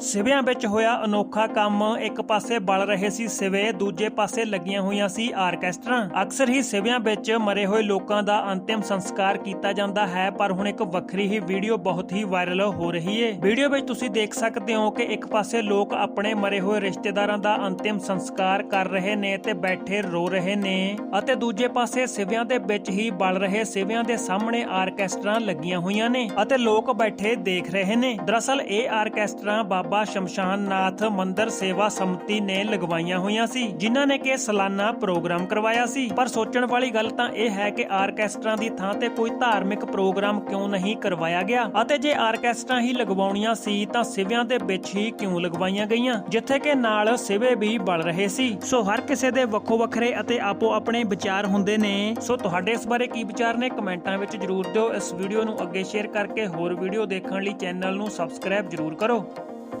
ਸਿਵਿਆਂ ਵਿੱਚ ਹੋਇਆ ਅਨੋਖਾ ਕੰਮ। ਇੱਕ ਪਾਸੇ ਬਲ ਰਹੇ ਸੀ ਸਿਵੇ, ਦੂਜੇ ਪਾਸੇ ਲੱਗੀਆਂ ਹੋਈਆਂ ਸੀ ਆਰਕੈਸਟਰਾਂ। ਅਕਸਰ ਹੀ ਸਿਵਿਆਂ ਵਿੱਚ ਮਰੇ ਹੋਏ ਲੋਕਾਂ ਦਾ ਅੰਤਿਮ ਸੰਸਕਾਰ ਕੀਤਾ ਜਾਂਦਾ ਹੈ, ਪਰ ਹੁਣ ਇੱਕ ਵੱਖਰੀ ਹੀ ਵੀਡੀਓ ਬਹੁਤ ਹੀ ਵਾਇਰਲ ਹੋ ਰਹੀ ਹੈ ਵੀਡੀਓ ਵਿੱਚ ਤੁਸੀਂ ਦੇਖ ਸਕਦੇ ਹੋ ਕਿ ਇੱਕ ਪਾਸੇ ਲੋਕ ਆਪਣੇ ਮਰੇ ਹੋਏ ਰਿਸ਼ਤੇਦਾਰਾਂ ਦਾ ਅੰਤਿਮ ਸੰਸਕਾਰ ਕਰ ਰਹੇ ਨੇ ਤੇ ਬੈਠੇ ਰੋ ਰਹੇ ਨੇ, ਅਤੇ ਦੂਜੇ ਪਾਸੇ ਸਿਵਿਆਂ ਦੇ ਵਿੱਚ ਹੀ ਬਲ ਰਹੇ ਸਿਵਿਆਂ ਦੇ ਸਾਹਮਣੇ ਆਰਕੈਸਟਰਾਂ ਲੱਗੀਆਂ ਹੋਈਆਂ ਨੇ, ਅਤੇ ਲੋਕ ਬੈਠੇ ਦੇਖ ਰਹੇ ਨੇ। ਦਰਅਸਲ, ਇਹ ਆਰਕੈਸਟਰਾਂ ਬਾਬਾ ਸ਼ਮਸ਼ਾਨ ਨਾਥ ਮੰਦਿਰ ਸੇਵਾ ਸਮਿਤੀ ਨੇ ਲਗਵਾਈਆਂ ਹੋਈਆਂ ਸੀ, ਜਿਨ੍ਹਾਂ ਨੇ ਕਿ ਸਾਲਾਨਾ ਪ੍ਰੋਗਰਾਮ ਕਰਵਾਇਆ ਸੀ। ਪਰ ਸੋਚਣ ਵਾਲੀ ਗੱਲ ਤਾਂ ਇਹ ਹੈ ਕਿ ਆਰਕੈਸਟਰਾਂ ਦੀ ਥਾਂ ਤੇ ਕੋਈ ਧਾਰਮਿਕ ਪ੍ਰੋਗਰਾਮ ਕਿਉਂ ਨਹੀਂ ਕਰਵਾਇਆ ਗਿਆ? ਅਤੇ ਜੇ ਆਰਕੈਸਟਰਾਂ ਹੀ ਲਗਵਾਉਣੀਆਂ ਸੀ, ਤਾਂ ਸਿਵਿਆਂ ਦੇ ਵਿੱਚ ਹੀ ਕਿਉਂ ਲਗਵਾਈਆਂ ਗਈਆਂ? ਜਿੱਥੇ ਕਿ ਨਾਲ ਸਿਵੇ ਵੀ ਬਲ ਰਹੇ ਸੀ। ਸੋ ਹਰ ਕਿਸੇ ਦੇ ਵੱਖੋ ਵੱਖਰੇ ਅਤੇ ਆਪੋ ਆਪਣੇ ਵਿਚਾਰ ਹੁੰਦੇ ਨੇ। ਸੋ ਤੁਹਾਡੇ ਇਸ ਬਾਰੇ ਕੀ ਵਿਚਾਰ ਨੇ? ਕਮੈਂਟਾਂ ਵਿੱਚ ਜਰੂਰ ਦਿਓ। ਇਸ ਵੀਡੀਓ ਨੂੰ ਅੱਗੇ ਸ਼ੇਅਰ ਕਰਕੇ ਹੋਰ ਵੀਡੀਓ ਦੇਖਣ ਲਈ ਚੈਨਲ ਨੂੰ ਸਬਸਕ੍ਰਾਈਬ ਜਰੂਰ ਕਰੋ।